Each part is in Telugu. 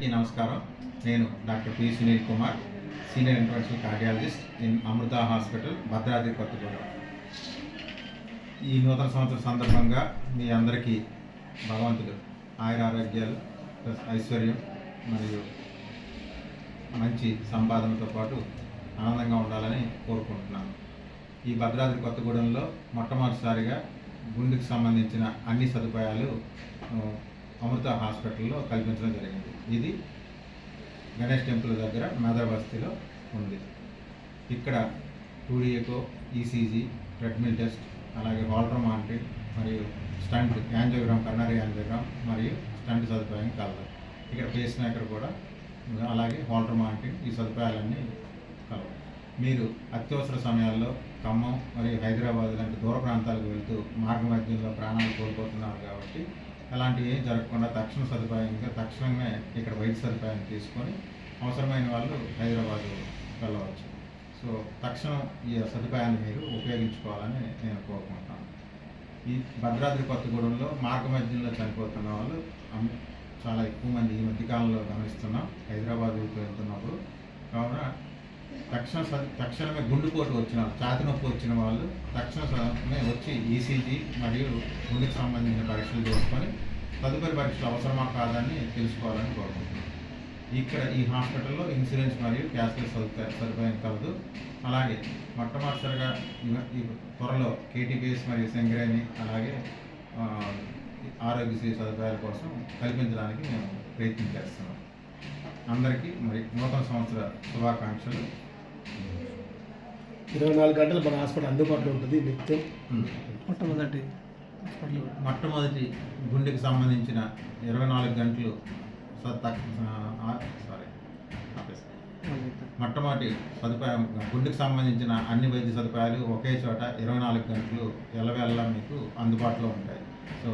అందరికీ నమస్కారం. నేను doctor P Sunil Kumar senior international cardiologist in Amrita hospital Bhadradri Kothagudem. ఈ నూతన సంవత్సరం సందర్భంగా మీ అందరికీ భగవంతుడు ఆయుర ఆరోగ్యాలు ప్లస్ ఐశ్వర్యం మరియు మంచి సంపాదనతో పాటు ఆనందంగా ఉండాలని కోరుకుంటున్నాను. ఈ భద్రాద్రి కొత్తగూడెంలో మొట్టమొదటిసారిగా గుండెకి సంబంధించిన అన్ని సదుపాయాలు అమృత హాస్పిటల్లో కల్పించడం జరిగింది. ఇది గణేష్ టెంపుల్ దగ్గర మెదర్ బస్తీలో ఉంది. ఇక్కడ two D echo ECG treadmill test అలాగే వాల్టర్ మానిటరింగ్ మరియు స్టంట్ యాంజోగ్రామ్ కర్నరీ యాంజోగ్రామ్ మరియు స్టంట్ సదుపాయం కలదు. ఇక్కడ పేస్ మేకర్ కూడా అలాగే వాల్టర్ మానిటరింగ్ ఈ సదుపాయాలన్నీ కలవు. మీరు అత్యవసర సమయాల్లో ఖమ్మం మరియు హైదరాబాద్ లాంటి దూర ప్రాంతాలకు వెళ్తూ మార్గ మధ్యంలో ప్రాణాలు కోల్పోతున్నారు కాబట్టి అలాంటివి ఏం జరగకుండా తక్షణ సదుపాయంగా తక్షణమే ఇక్కడ వైద్య సదుపాయం తీసుకొని అవసరమైన వాళ్ళు హైదరాబాద్ వెళ్ళవచ్చు. సో తక్షణం ఈ సదుపాయాన్ని మీరు ఉపయోగించుకోవాలని నేను కోరుకుంటున్నాను. ఈ భద్రాద్రి కొత్తగూడెంలో మార్గ మధ్యంలో చనిపోతున్న వాళ్ళు చాలా ఎక్కువ మంది ఈ మధ్యకాలంలో గమనిస్తున్నాం. హైదరాబాద్ వెళ్తున్నప్పుడు. కావున తక్షణ తక్షణమే గుండెపోటు వచ్చిన ఛాతి నొప్పి వచ్చిన వాళ్ళు తక్షణమే వచ్చి ఈసీజీ మరియు గుండెకు సంబంధించిన పరీక్షలు చేసుకొని తదుపరి పరీక్షలు అవసరమా కాదని తెలుసుకోవాలని కోరుకుంటున్నాను ఇక్కడ ఈ హాస్పిటల్లో ఇన్సూరెన్స్ మరియు క్యాష్లెస్ సదుపాయం సదుపాయం కలదు. అలాగే మొట్టమొదటిసారిగా ఈ- ఈ త్వరలో కేటీపీఎస్ మరియు సంగ్రహని అలాగే ఆరోగ్యశ్రీ సదుపాయాల కోసం కల్పించడానికి మేము ప్రయత్నం చేస్తున్నాం. అందరికీ మరి నూతన సంవత్సర శుభాకాంక్షలు. ఇరవై నాలుగు గంటలు మన హాస్పిటల్ అందుబాటులో ఉంటుంది నిత్యం. మొట్టమొదటి మొట్టమొదటి గుండెకి సంబంధించిన ఇరవై నాలుగు గంటలు సారీ. మొట్టమొదటి సదుపాయం గుండెకి సంబంధించిన అన్ని వైద్య సదుపాయాలు ఒకే చోట ఇరవై నాలుగు గంటలు ఎల్లవెల్ల మీకు అందుబాటులో ఉంటాయి. సో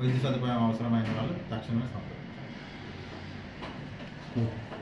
వైద్య సదుపాయం అవసరమైన వాళ్ళు తక్షణమే Yeah.